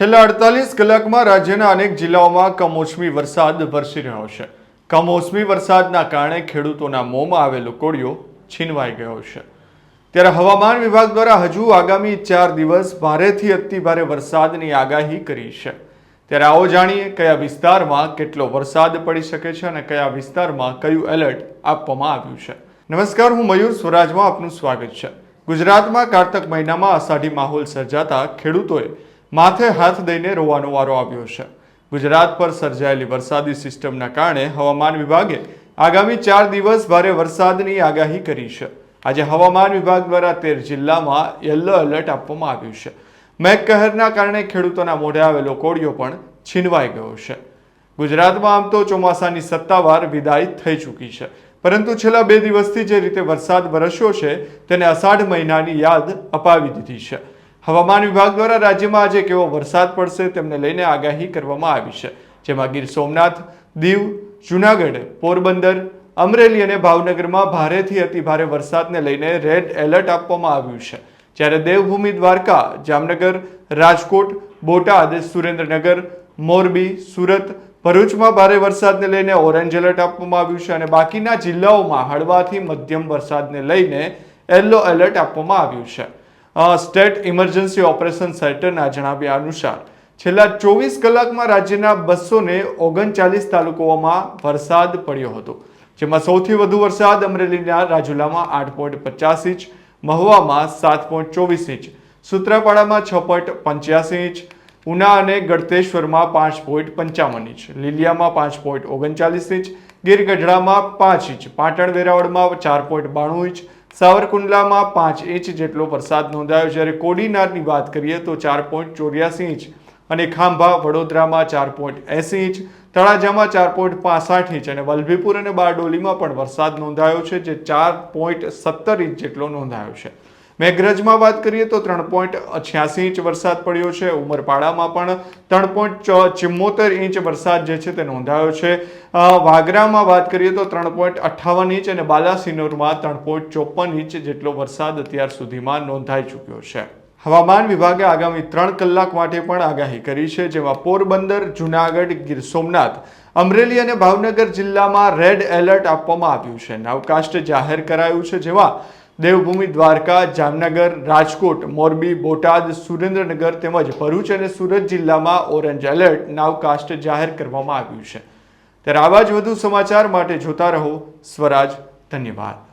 છેલ્લા અડતાલીસ કલાકમાં રાજ્યના અનેક જિલ્લાઓમાં કમોસમી વરસાદ વરસી રહ્યો છે. કમોસમી વરસાદના કારણે ખેડૂતોના મોંમાં આવેલો કોળિયો છીનવાઈ ગયો છે. ત્યારે હવામાન વિભાગ દ્વારા હજુ આગામી ચાર દિવસ ભારેથી અતિ ભારે વરસાદની આગાહી કરી છે. ત્યારે આવો જાણીએ કયા વિસ્તારમાં કેટલો વરસાદ પડી શકે છે અને કયા વિસ્તારમાં કયું એલર્ટ આપવામાં આવ્યું છે. નમસ્કાર, હું મયુર સ્વરાજમાં આપનું સ્વાગત છે. ગુજરાતમાં કારતક મહિનામાં અષાઢી માહોલ સર્જાતા ખેડૂતોએ માથે હાથ દઈને રોવાનો વારો આવ્યો છે. ગુજરાત પર સર્જાયેલી વરસાદી સિસ્ટમના કારણે હવામાન વિભાગે આગામી ચાર દિવસ ભારે વરસાદની આગાહી કરી છે. આજે હવામાન વિભાગ દ્વારા તેર જિલ્લામાં યલો એલર્ટ આપવામાં આવ્યું છે. મેઘકહેરના કારણે ખેડૂતોના મોઢે આવેલો કોળિયો પણ છીનવાઈ ગયો છે. ગુજરાતમાં આમ તો ચોમાસાની સત્તાવાર વિદાય થઈ ચૂકી છે. પરંતુ છેલ્લા બે દિવસથી જે રીતે વરસાદ વરસ્યો છે, તેને અષાઢ મહિનાની યાદ અપાવી દીધી છે. હવામાન વિભાગ દ્વારા રાજ્યમાં આજે કેવો વરસાદ પડશે તેમને લઈને આગાહી કરવામાં આવી છે, જેમાં ગીર સોમનાથ, દીવ, જુનાગઢ, પોરબંદર, અમરેલી અને ભાવનગરમાં ભારેથી અતિ ભારે વરસાદને લઈને રેડ એલર્ટ આપવામાં આવ્યું છે. જ્યારે દેવભૂમિ દ્વારકા, જામનગર, રાજકોટ, બોટાદ, સુરેન્દ્રનગર, મોરબી, સુરત, ભરૂચમાં ભારે વરસાદને લઈને ઓરેન્જ એલર્ટ આપવામાં આવ્યું છે અને બાકીના જિલ્લાઓમાં હળવાથી મધ્યમ વરસાદને લઈને યલો એલર્ટ આપવામાં આવ્યું છે. સ્ટેટ ઇમરજન્સી ઓપરેશન સેન્ટરના જણાવ્યા અનુસાર, છેલ્લા ચોવીસ કલાકમાં રાજ્યના બસો ને ઓગણચાલીસ તાલુકાઓમાં વરસાદ પડ્યો હતો, જેમાં સૌથી વધુ વરસાદ અમરેલીના રાજુલામાં આઠ પોઈન્ટ પચાસ ઇંચ, મહુવામાં સાત પોઈન્ટ ચોવીસ ઇંચ, સુત્રાપાડામાં છ પોઈન્ટ પંચ્યાસી ઇંચ, ઉના અને ગળતેશ્વરમાં પાંચ પોઈન્ટ પંચાવન ઇંચ, લીલિયામાં પાંચ પોઈન્ટ ઓગણચાલીસ ઇંચ ગીર ગઢડામાં પાંચ ઇંચ, પાટણ વેરાવળમાં ચાર પોઈન્ટ બાણું ઇંચ સાવરકુંડલામાં પાંચ ઇંચ જેટલો વરસાદ નોંધાયો. જ્યારે કોડીનારની વાત કરીએ તો ચાર પોઈન્ટ ચોર્યાસી ઇંચ અને ખાંભા વડોદરામાં ચાર પોઈન્ટ એંસી ઇંચ, તળાજામાં ચાર પોઈન્ટ પાસઠ ઇંચ અને વલભીપુર અને બારડોલીમાં પણ વરસાદ નોંધાયો છે, જે ચાર પોઈન્ટ સત્તર ઇંચ જેટલો નોંધાયો છે. મેઘરજમાં વાત કરીએ તો ત્રણ પોઈન્ટ છ્યાસી ઇંચ વરસાદ પડ્યો છે. ઉમરપાડામાં પણ ત્રણ પોઈન્ટ ચિમ્મોતેર ઇંચ વરસાદ જે છે તે નોંધાયો છે. વાગરામાં વાત કરીએ તો ત્રણ પોઈન્ટ અઠ્ઠાવન ઇંચ અને બાલાસિનોરમાં ત્રણ પોઈન્ટ ચોપન ઇંચ જેટલો વરસાદ અત્યાર સુધીમાં નોંધાઈ ચૂક્યો છે. હવામાન વિભાગે આગામી ત્રણ કલાક માટે પણ આગાહી કરી છે, જેમાં પોરબંદર, જુનાગઢ, ગીર સોમનાથ, અમરેલી અને ભાવનગર જિલ્લામાં રેડ એલર્ટ આપવામાં આવ્યું છે. નવકાસ્ટ જાહેર કરાયું છે, જેમાં દેવભૂમિ, દ્વારકા, જામનગર, રાજકોટ, મોરબી, બોટાદ, સુરેન્દ્રનગર તેમજ ભરૂચ અને સુરત જિલ્લામાં ઓરેન્જ એલર્ટ નાવકાસ્ટ જાહેર કરવામાં આવ્યું છે. ત્યારે આવા જ વધુ સમાચાર માટે જોતા રહો. સ્વરાજ, ધન્યવાદ.